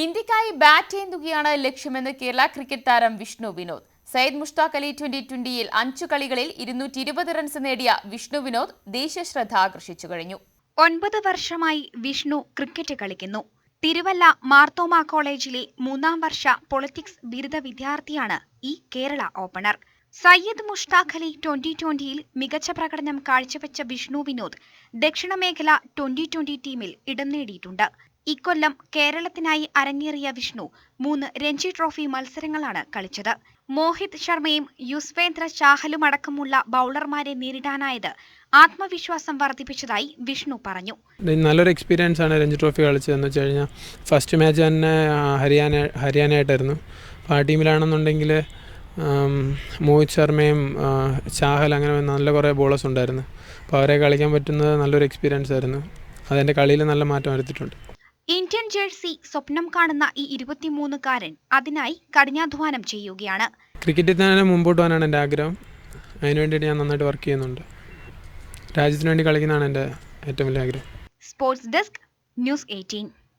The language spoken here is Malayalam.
ഇന്ത്യക്കായി ബാറ്റ് ചെയ്യുകയാണ് ലക്ഷ്യമെന്ന് കേരള ക്രിക്കറ്റ് താരം വിഷ്ണു വിനോദ്. സയ്യിദ് മുഷ്താഖ് അലി ട്വന്റി ട്വന്റിയിൽ അഞ്ചു കളികളിൽ ഇരുന്നൂറ്റി ഇരുപത് റൺസ് നേടിയ വിഷ്ണു വിനോദ് ദേശീയ ശ്രദ്ധ ആകർഷിച്ചു കഴിഞ്ഞു. ഒൻപത് വർഷമായി വിഷ്ണു ക്രിക്കറ്റ് കളിക്കുന്നു. തിരുവല്ല മാർത്തോമ കോളേജിലെ മൂന്നാം വർഷ പൊളിറ്റിക്സ് ബിരുദ വിദ്യാർത്ഥിയാണ് ഈ കേരള ഓപ്പണർ സയ്യിദ് മുഷ്താഖ് അലി ട്വന്റി ട്വന്റിയിൽ മികച്ച പ്രകടനം കാഴ്ചവെച്ച വിഷ്ണു വിനോദ് ദക്ഷിണ മേഖല ട്വന്റി ട്വന്റി ടീമിൽ ഇടം നേടിയിട്ടുണ്ട്. ഇക്കൊല്ലം കേരളത്തിനായി അരങ്ങേറിയ വിഷ്ണു മൂന്ന് രഞ്ജി ട്രോഫി മത്സരങ്ങളാണ് കളിച്ചത്. മോഹിത് ശർമ്മയും യുസ്വേന്ദ്ര ചാഹലും അടക്കമുള്ള ബൗളർമാരെ നേരിടാനായത് ആത്മവിശ്വാസം വർദ്ധിപ്പിച്ചതായി വിഷ്ണു പറഞ്ഞു. നല്ലൊരു എക്സ്പീരിയൻസ് ആണ് രഞ്ജി ട്രോഫി കളിച്ചതെന്ന് വെച്ച് കഴിഞ്ഞാൽ ഫസ്റ്റ് മാച്ച് തന്നെ ഹരിയാന ഹരിയാനയായിട്ടായിരുന്നു. ആ ടീമിലാണെന്നുണ്ടെങ്കിൽ മോഹിത് ശർമ്മയും ചാഹൽ അങ്ങനെ നല്ല കുറേ ബോളേഴ്സ് ഉണ്ടായിരുന്നു. അപ്പോൾ അവരെ കളിക്കാൻ പറ്റുന്നത് നല്ലൊരു എക്സ്പീരിയൻസ് ആയിരുന്നു. അതെന്റെ കളിയിൽ നല്ല മാറ്റം വരുത്തിയിട്ടുണ്ട്. ഇന്ത്യൻ ജേഴ്സി സ്വപ്നം കാണുന്ന ഈ ഇരുപത്തിമൂന്നുകാരൻ അതിനായി കഠിനാധ്വാനം ചെയ്യുകയാണ്. ക്രിക്കറ്റിൽ തന്നെ മുമ്പോട്ട് പോകാനാണ് എന്റെ ആഗ്രഹം. അതിനുവേണ്ടിയിട്ട് ഞാൻ നന്നായിട്ട് വർക്ക് ചെയ്യുന്നുണ്ട്. രാജ്യത്തിന് വേണ്ടി കളിക്കുന്നതാണ് എന്റെ ഏറ്റവും വലിയ ആഗ്രഹം. Sports desk news eighteen